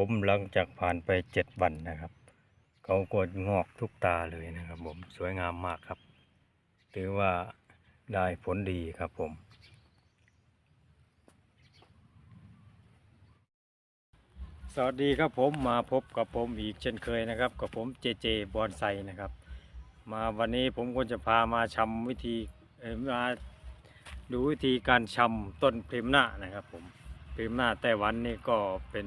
ผมหลังจากผ่านไปเจ็ดวันนะครับ เขาก็งอกทุกตาเลยนะครับผมสวยงามมากครับ ถือว่าได้ผลดีครับผม สวัสดีครับผมมาพบกับผมอีกเช่นเคยนะครับ กับผมเจเจบอนไซนะครับ มาวันนี้ผมก็จะพามาชำวิธีมาดูวิธีการชำต้นเพรมหน้านะครับผมเพรมหน้าไต้หวันนี่ก็เป็น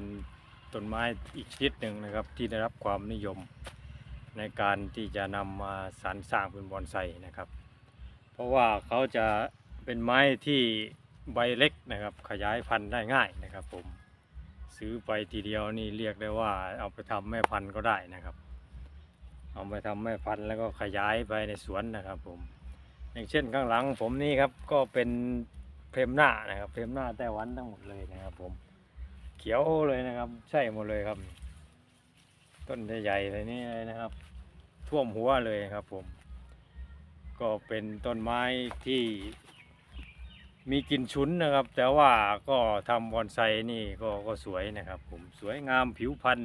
ต้นไม้อีกชนิดหนึ่งนะครับ ที่ได้รับความนิยมในการที่จะนำมาสรรสร้างเป็นบอนไซนะครับ เพราะว่าเขาจะเป็นไม้ที่ใบเล็กนะครับ ขยายพันธุ์ได้ง่ายนะครับ ผมซื้อไปทีเดียวนี่เรียกได้ว่า เอาไปทำแม่พันธุ์ก็ได้นะครับ เอาไปทำแม่พันธุ์แล้วก็ขยายไปในสวนนะครับ ผม อย่างเช่นข้างหลังผมนี่ครับก็เป็นเพรมหน้านะครับเพรมหน้าไต้หวันทั้งหมดเลยนะครับ ผม เขียวเลยนะครับ ใช่หมดเลยครับ ต้นใหญ่ๆเลยนี่เลยนะครับ ท่วมหัวเลยครับผม ก็เป็นต้นไม้ที่มีกลิ่นฉุนนะครับ แต่ว่าก็ทำบอนไซนี่ก็ก็สวยนะครับ ผมสวยงามผิวพรรณ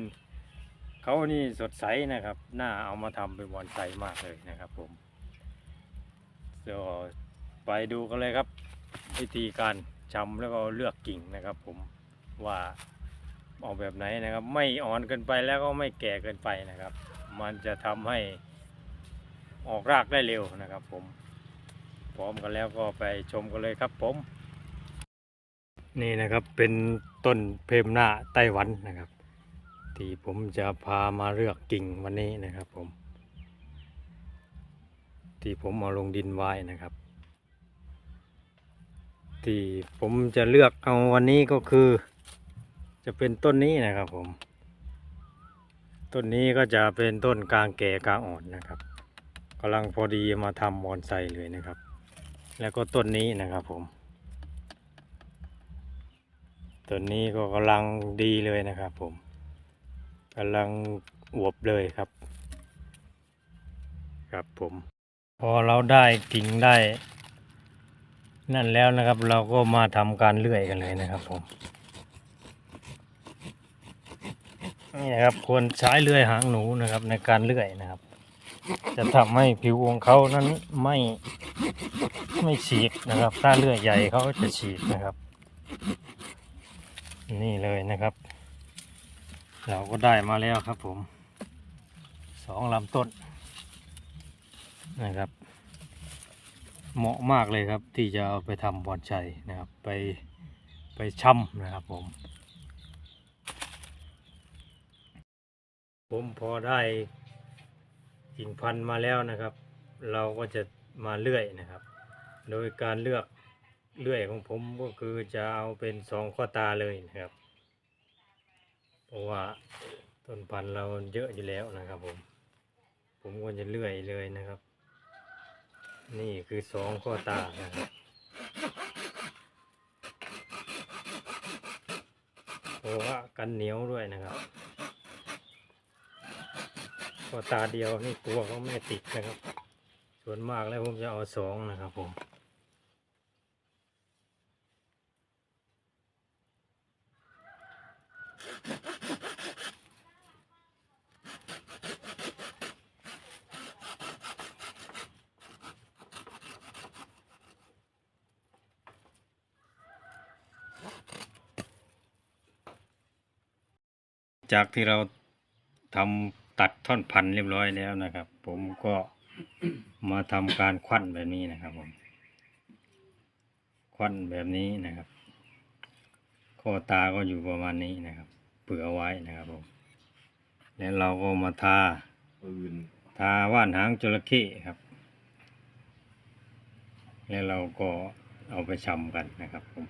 เขานี่สดใสนะครับน่าเอามาทำเป็นบอนไซมากเลยนะครับ ผมเดี๋ยวไปดูกันเลยครับ วิธีการชำแล้วก็เลือกกิ่งนะครับ ผม ว่าเอาแบบไหนนะครับ ไม่อ่อนเกินไปแล้วก็ไม่แก่เกินไปนะครับ มันจะทำให้ออกรากได้เร็วนะครับ ผมพร้อมกันแล้วก็ไปชมกันเลยครับผม นี่นะครับเป็นต้นเพมหน้าไต้หวันนะครับ ที่ผมจะพามาเลือกกิ่งวันนี้นะครับผม ที่ผมเอาลงดินไว้นะครับ ที่ผมจะเลือกเอาวันนี้ก็คือ จะเป็นต้นนี้นะครับผม ต้นนี้ก็จะเป็นต้นกลางแก่กลางอ่อนนะครับกำลังพอดีมาทำบอนไซเลยนะครับ แล้วก็ต้นนี้นะครับผม ต้นนี้ก็กำลังดีเลยนะครับผมกำลังอวบเลยครับ ครับผม พอเราได้กิ่งได้ นั่นแล้วนะครับ เราก็มาทำการเลื่อยกันเลยนะครับผม นี่นะครับควรใช้เลื่อยหางหนูนะครับ ในการเลื่อยนะครับ จะทำให้ผิวของเขานั้นไม่ไม่ฉีกนะครับ ถ้าเลื่อยใหญ่เขาจะฉีกนะครับ นี่เลยนะครับ เราก็ได้มาแล้วครับผมสองลำต้นนะครับ เหมาะมากเลยครับที่จะเอาไปทำบอนชัยนะครับ ไปไปช่ำนะครับผม ผมพอได้กิ่งพันธุ์มาแล้วนะครับ เราก็จะมาเลื่อยนะครับ โดยการเลือกเลื่อยของผมก็คือจะเอาเป็นสองข้อตาเลยนะครับ เพราะว่าต้นพันธุ์เราเยอะอยู่แล้วนะครับผม ผมก็จะเลื่อยเลยนะครับ นี่คือสองข้อตานะครับเพราะว่ากันเหนียวด้วยนะครับ พอตาเดียวนี่กลัวเขาไม่ติดนะครับ ส่วนมากแล้วผมจะเอาสองนะครับผมจากที่เราทำ ตัดท่อนพันธุ์เรียบร้อยแล้วนะครับ ผมก็มาทำการควันแบบนี้นะครับผม ควันแบบนี้นะครับ ข้อตาก็อยู่ประมาณนี้นะครับเปื่อไว้นะครับผม แล้วเราก็มาทาปืนทาว่านหางจระเข้ครับ แล้วเราก็เอาไปชำกันนะครับผม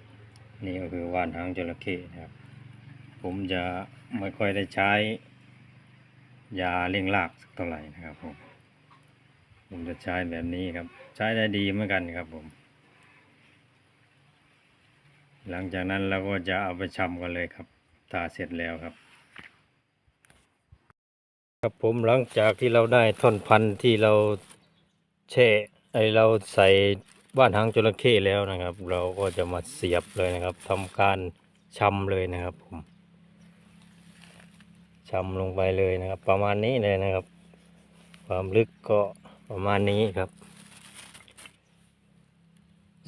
นี่ก็คือว่านหางจระเข้นะครับ ผมจะไม่ค่อยได้ใช้ ยาเร่งรากสักเท่าไหร่นะครับผมผมจะใช้แบบนี้ครับ ใช้ได้ดีเหมือนกันครับผม หลังจากนั้นเราก็จะเอาไปชำกันเลยครับทาเสร็จแล้วครับ ครับผมหลังจากที่เราได้ท่อนพันธุ์ที่เราแช่ไอเราใส่บ้านหางจระเข้แล้วนะครับ เราก็จะมาเสียบเลยนะครับทำการชำเลยนะครับผม ชำลงไปเลยนะครับ ประมาณนี้เลยนะครับ ความลึกก็ประมาณนี้ครับ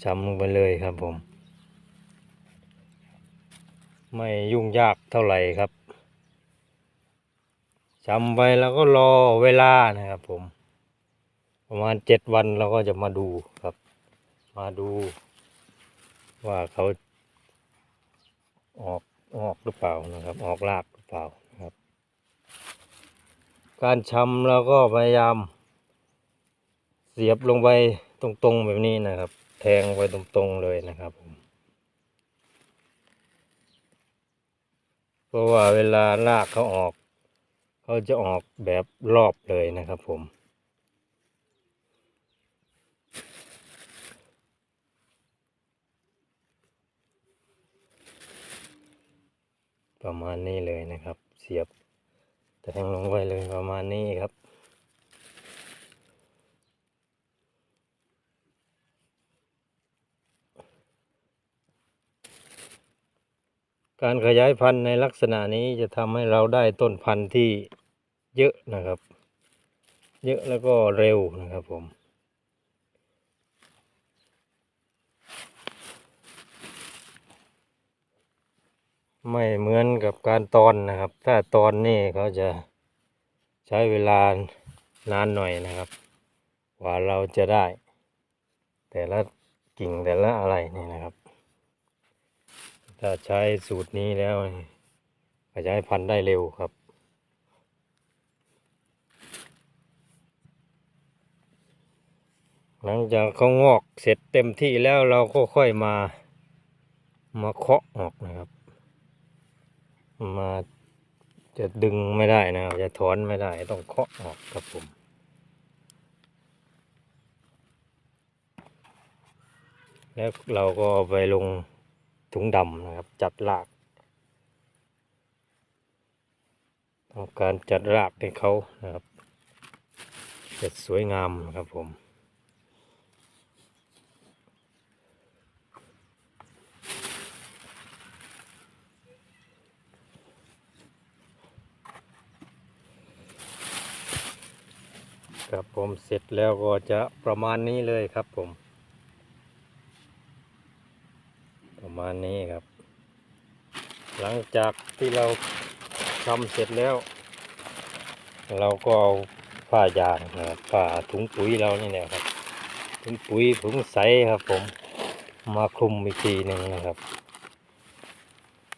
ชำลงไปเลยครับผม ไม่ยุ่งยากเท่าไหร่ครับชำไปแล้วก็รอเวลานะครับผม ประมาณเจ็ดวันเราก็จะมาดูครับ มาดูว่าเขาออกออกหรือเปล่านะครับ ออกรากหรือเปล่า การชำเราก็พยายาม เสียบลงไปตรงๆแบบนี้นะครับ แทงไปตรงๆเลยนะครับผมเพราะว่าเวลารากเขาออก เขาจะออกแบบรอบเลยนะครับผมประมาณนี้เลยนะครับ เสียบ แทงลงไปเลยประมาณนี้ครับการขยายพันธุ์ในลักษณะนี้จะทำให้เราได้ต้นพันธุ์ที่เยอะนะครับ เยอะแล้วก็เร็วนะครับผม ไม่เหมือนกับการตอนนะครับ ถ้าตอนนี่เขาจะใช้เวลานานหน่อยนะครับ กว่าเราจะได้ แต่ละกิ่งแต่ละอะไรนี่นะครับ ถ้าใช้สูตรนี้แล้วนี่ขยายพันธุ์ได้เร็วครับหลังจากเขางอกเสร็จเต็มที่แล้วเราก็ค่อยมามาเคาะออกนะครับ มาจะดึงไม่ได้นะครับจะถอนไม่ได้ต้องเคาะออกครับผมแล้วเราก็ไปลงถุงดำนะครับ จัดรากทำการจัดรากให้เขานะครับจะสวยงามนะครับผม ครับผมเสร็จแล้วก็จะประมาณนี้เลยครับผม ประมาณนี้ครับ หลังจากที่เราทำเสร็จแล้ว เราก็เอาผ้ายางนะครับผ้าถุงปุ๋ยเรานี่แหละครับถุงปุ๋ยถุงใสครับผมมาคลุมอีกทีหนึ่งนะครับ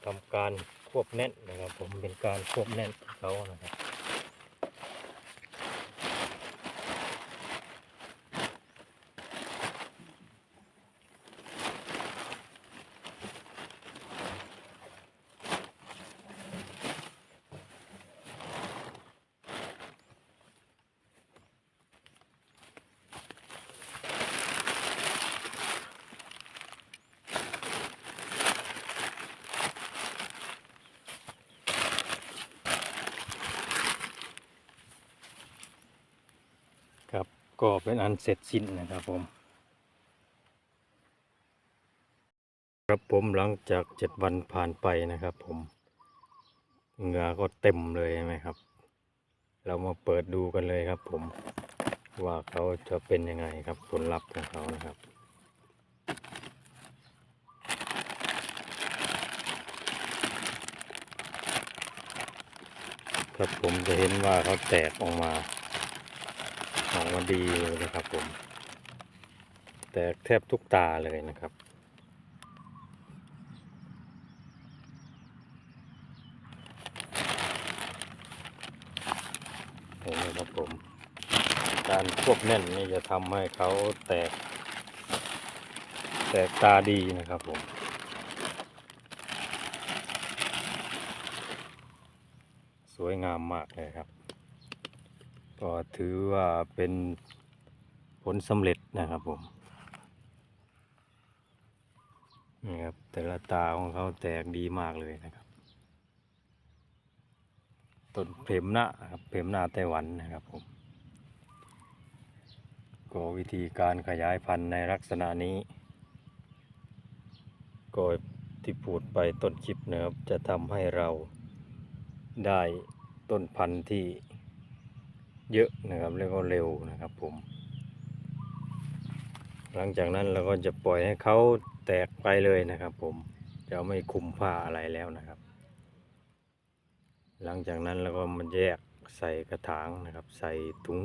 ทำการควบแน่นนะครับ ผมเป็นการควบแน่นเขานะครับ ครับ ก็เป็นอันเสร็จสิ้นนะครับผม ครับผมหลังจากเจ็ดวันผ่านไปนะครับผมเหงื่อก็เต็มเลยใช่ไหมครับ เรามาเปิดดูกันเลยครับผม ว่าเขาจะเป็นยังไงครับผลลัพธ์ของเขานะครับครับผมจะเห็นว่าเขาแตกออกมา ออกมาดีเลยนะครับผม แตกแทบทุกตาเลยนะครับเห็นไหมครับผม การควบแน่นนี่จะทำให้เขาแตก แตกตาดีนะครับผมสวยงามมากเลยครับ ก็ถือว่าเป็นผลสำเร็จนะครับผมนี่ครับแต่ละตาของเขาแตกดีมากเลยนะครับต้นเพมหน้าครับเพมหน้าไต้หวันนะครับผมก็วิธีการขยายพันธุ์ในลักษณะนี้ ก็ที่พูดไปต้นคลิปนะครับจะทำให้เราได้ต้นพันธุ์ที่ เยอะนะครับแล้วก็เร็วนะครับผม หลังจากนั้นเราก็จะปล่อยให้เขาแตกไปเลยนะครับผมจะไม่คุมผ้าอะไรแล้วนะครับ หลังจากนั้นเราก็มาแยกใส่กระถางนะครับ ใส่ถุง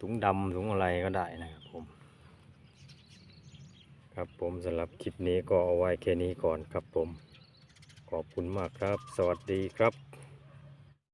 ถุงดำถุงอะไรก็ได้นะครับผม ครับผมสำหรับคลิปนี้ก็เอาไว้แค่นี้ก่อนครับผม ขอบคุณมากครับ สวัสดีครับ